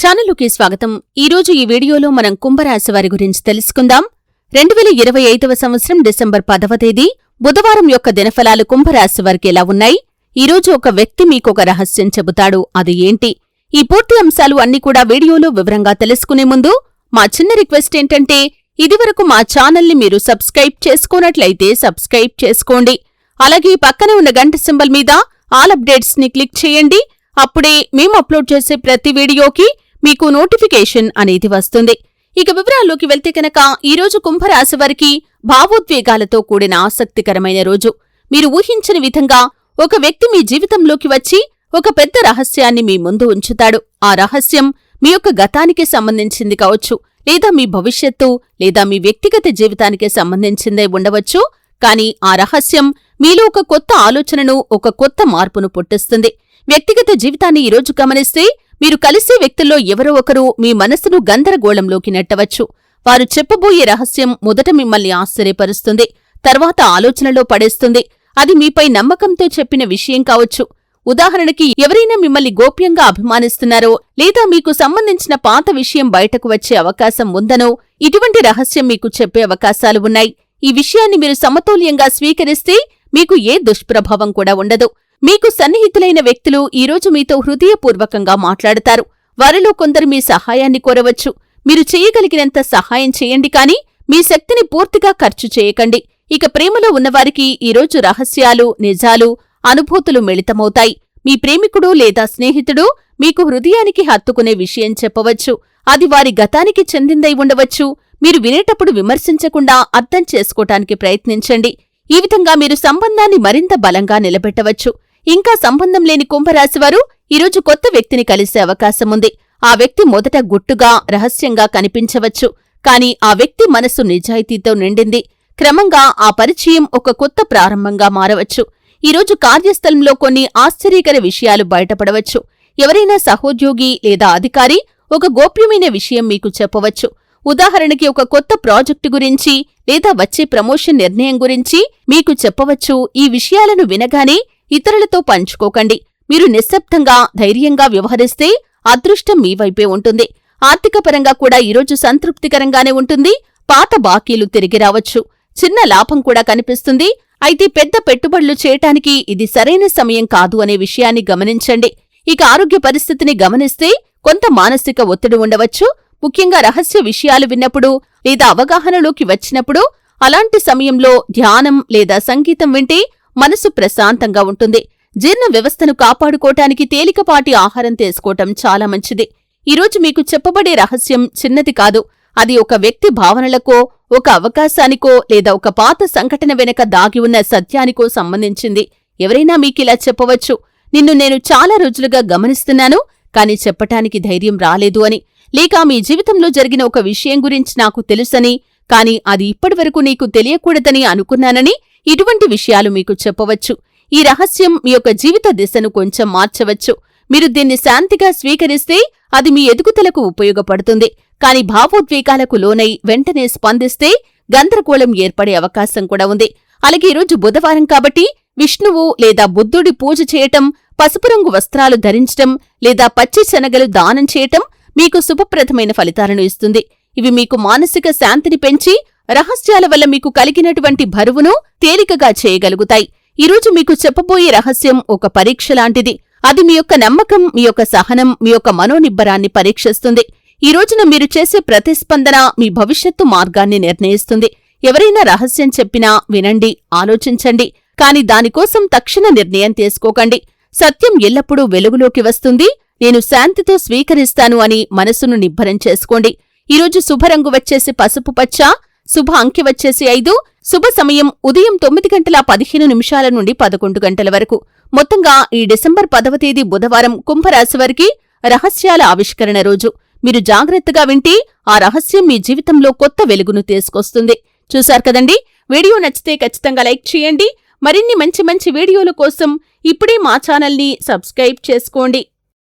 ఛానల్కి స్వాగతం. ఈరోజు ఈ వీడియోలో మనం కుంభరాశి వారి గురించి తెలుసుకుందాం. రెండు వేల ఇరవై ఐదవ సంవత్సరం డిసెంబర్ పదవ తేదీ బుధవారం యొక్క దినఫలాలు కుంభరాశి వారికి ఎలా ఉన్నాయి? ఈరోజు ఒక వ్యక్తి మీకొక రహస్యం చెబుతాడు. అది ఏంటి? ఈ పూర్తి అంశాలు అన్ని కూడా వీడియోలో వివరంగా తెలుసుకునే ముందు మా చిన్న రిక్వెస్ట్ ఏంటంటే ఇదివరకు మా ఛానల్ని మీరు సబ్స్క్రైబ్ చేసుకున్నట్లయితే సబ్స్క్రైబ్ చేసుకోండి. అలాగే పక్కనే ఉన్న గంట సింబల్ మీద ఆల్ అప్డేట్స్ని క్లిక్ చేయండి. అప్పుడే మేము అప్లోడ్ చేసే ప్రతి వీడియోకి మీకు నోటిఫికేషన్ అనేది వస్తుంది. ఇక వివరాల్లోకి వెళ్తే కనుక ఈరోజు కుంభరాశి వారికి భావోద్వేగాలతో కూడిన ఆసక్తికరమైన రోజు. మీరు ఊహించని విధంగా ఒక వ్యక్తి మీ జీవితంలోకి వచ్చి ఒక పెద్ద రహస్యాన్ని మీ ముందు ఉంచుతాడు. ఆ రహస్యం మీ యొక్క గతానికి సంబంధించింది కావచ్చు లేదా మీ భవిష్యత్తు లేదా మీ వ్యక్తిగత జీవితానికి సంబంధించిందే ఉండవచ్చు. కానీ ఆ రహస్యం మీలో ఒక కొత్త ఆలోచనను ఒక కొత్త మార్పును పుట్టిస్తుంది. వ్యక్తిగత జీవితాన్ని ఈరోజు గమనిస్తే మీరు కలిసే వ్యక్తుల్లో ఎవరో ఒకరు మీ మనస్సును గందరగోళంలోకి నెట్టవచ్చు. వారు చెప్పబోయే రహస్యం మొదట మిమ్మల్ని ఆశ్చర్యపరుస్తుంది. తర్వాత ఆలోచనలో పడేస్తుంది. అది మీపై నమ్మకంతో చెప్పిన విషయం కావచ్చు. ఉదాహరణకి ఎవరైనా మిమ్మల్ని గోప్యంగా అభిమానిస్తున్నారో లేదా మీకు సంబంధించిన పాత విషయం బయటకు వచ్చే అవకాశం ఉందనో ఇటువంటి రహస్యం మీకు చెప్పే అవకాశాలు ఉన్నాయి. ఈ విషయాన్ని మీరు సమతౌల్యంగా స్వీకరిస్తే మీకు ఏ దుష్ప్రభావం కూడా ఉండదు. మీకు సన్నిహితులైన వ్యక్తులు ఈరోజు మీతో హృదయపూర్వకంగా మాట్లాడతారు. వారిలో కొందరు మీ సహాయాన్ని కోరవచ్చు. మీరు చేయగలిగినంత సహాయం చేయండి కాని మీ శక్తిని పూర్తిగా ఖర్చు చేయకండి. ఇక ప్రేమలో ఉన్నవారికి ఈరోజు రహస్యాలు నిజాలు అనుభూతులు మిళితమవుతాయి. మీ ప్రేమికుడు లేదా స్నేహితుడు మీకు హృదయానికి హత్తుకునే విషయం చెప్పవచ్చు. అది వారి గతానికి చెందిందై ఉండవచ్చు. మీరు వినేటప్పుడు విమర్శించకుండా అర్థం చేసుకోటానికి ప్రయత్నించండి. ఈ విధంగా మీరు సంబంధాన్ని మరింత బలంగా నిలబెట్టవచ్చు. ఇంకా సంబంధం లేని కుంభరాశివారు ఈరోజు కొత్త వ్యక్తిని కలిసే అవకాశముంది. ఆ వ్యక్తి మొదట గుట్టుగా రహస్యంగా కనిపించవచ్చు. కాని ఆ వ్యక్తి మనసు నిజాయితీతో నిండింది. క్రమంగా ఆ పరిచయం ఒక కొత్త ప్రారంభంగా మారవచ్చు. ఈరోజు కార్యస్థలంలో కొన్ని ఆశ్చర్యకర విషయాలు బయటపడవచ్చు. ఎవరైనా సహోద్యోగి లేదా అధికారి ఒక గోప్యమైన విషయం మీకు చెప్పవచ్చు. ఉదాహరణకి ఒక కొత్త ప్రాజెక్టు గురించి లేదా వచ్చే ప్రమోషన్ నిర్ణయం గురించి మీకు చెప్పవచ్చు. ఈ విషయాలను వినగానే ఇతరులతో పంచుకోకండి. మీరు నిశ్శబ్దంగా ధైర్యంగా వ్యవహరిస్తే అదృష్టం మీ వైపే ఉంటుంది. ఆర్థికపరంగా కూడా ఈరోజు సంతృప్తికరంగానే ఉంటుంది. పాత బాకీలు తిరిగి రావచ్చు. చిన్న లాభం కూడా కనిపిస్తుంది. అయితే పెద్ద పెట్టుబడులు చేయటానికి ఇది సరైన సమయం కాదు అనే విషయాన్ని గమనించండి. ఇక ఆరోగ్య పరిస్థితిని గమనిస్తే కొంత మానసిక ఒత్తిడి ఉండవచ్చు. ముఖ్యంగా రహస్య విషయాలు విన్నప్పుడు లేదా అవగాహనలోకి వచ్చినప్పుడు అలాంటి సమయంలో ధ్యానం లేదా సంగీతం వింటే మనసు ప్రశాంతంగా ఉంటుంది. జీర్ణ వ్యవస్థను కాపాడుకోటానికి తేలికపాటి ఆహారం తీసుకోవటం చాలా మంచిది. ఈరోజు మీకు చెప్పబడే రహస్యం చిన్నది కాదు. అది ఒక వ్యక్తి భావనలకో ఒక అవకాశానికో లేదా ఒక పాత సంఘటన వెనక దాగి ఉన్న సత్యానికో సంబంధించింది. ఎవరైనా మీకిలా చెప్పవచ్చు. నిన్ను నేను చాలా రోజులుగా గమనిస్తున్నాను కాని చెప్పటానికి ధైర్యం రాలేదు అని. లేక మీ జీవితంలో జరిగిన ఒక విషయం గురించి నాకు తెలుసని కాని అది ఇప్పటివరకు నీకు తెలియకూడదని అనుకున్నానని ఇటువంటి విషయాలు మీకు చెప్పవచ్చు. ఈ రహస్యం మీ యొక్క జీవిత దిశను కొంచెం మార్చవచ్చు. మీరు దీన్ని శాంతిగా స్వీకరిస్తే అది మీ ఎదుగుదలకు ఉపయోగపడుతుంది. కాని భావోద్వేగాలకు లోనై వెంటనే స్పందిస్తే గందరగోళం ఏర్పడే అవకాశం కూడా ఉంది. అలాగే ఈరోజు బుధవారం కాబట్టి విష్ణువు లేదా బుద్ధుడి పూజ చేయటం పసుపు రంగు వస్త్రాలు ధరించటం లేదా పచ్చి శనగలు దానం చేయటం మీకు శుభప్రదమైన ఫలితాలను ఇస్తుంది. ఇవి మీకు మానసిక శాంతిని పెంచి రహస్యాల వల్ల మీకు కలిగినటువంటి బరువును తేలికగా చేయగలుగుతాయి. ఈరోజు మీకు చెప్పబోయే రహస్యం ఒక పరీక్ష లాంటిది. అది మీ యొక్క నమ్మకం మీ యొక్క సహనం మీ యొక్క మనోనిబ్బరాన్ని పరీక్షిస్తుంది. ఈ రోజున మీరు చేసే ప్రతిస్పందన మీ భవిష్యత్తు మార్గాన్ని నిర్ణయిస్తుంది. ఎవరైనా రహస్యం చెప్పినా వినండి ఆలోచించండి కాని దానికోసం తక్షణ నిర్ణయం తీసుకోకండి. సత్యం ఎల్లప్పుడూ వెలుగులోకి వస్తుంది. నేను శాంతితో స్వీకరిస్తాను అని మనసును నిబ్బరం చేసుకోండి. ఈరోజు శుభరంగు వచ్చేసి పసుపు పచ్చ శుభ అంకె వచ్చేసి ఐదు. శుభ సమయం ఉదయం తొమ్మిది గంటల పదిహేను నిమిషాల నుండి పదకొండు గంటల వరకు. మొత్తంగా ఈ డిసెంబర్ పదవ తేదీ బుధవారం కుంభరాశి వారికి రహస్యాల ఆవిష్కరణ రోజు. మీరు జాగ్రత్తగా వింటే ఆ రహస్యం మీ జీవితంలో కొత్త వెలుగును తీసుకొస్తుంది. చూశారు కదండి? వీడియో నచ్చితే ఖచ్చితంగా లైక్ చేయండి. మరిన్ని మంచి మంచి వీడియోల కోసం ఇప్పుడే మా ఛానల్ని సబ్స్క్రైబ్ చేసుకోండి.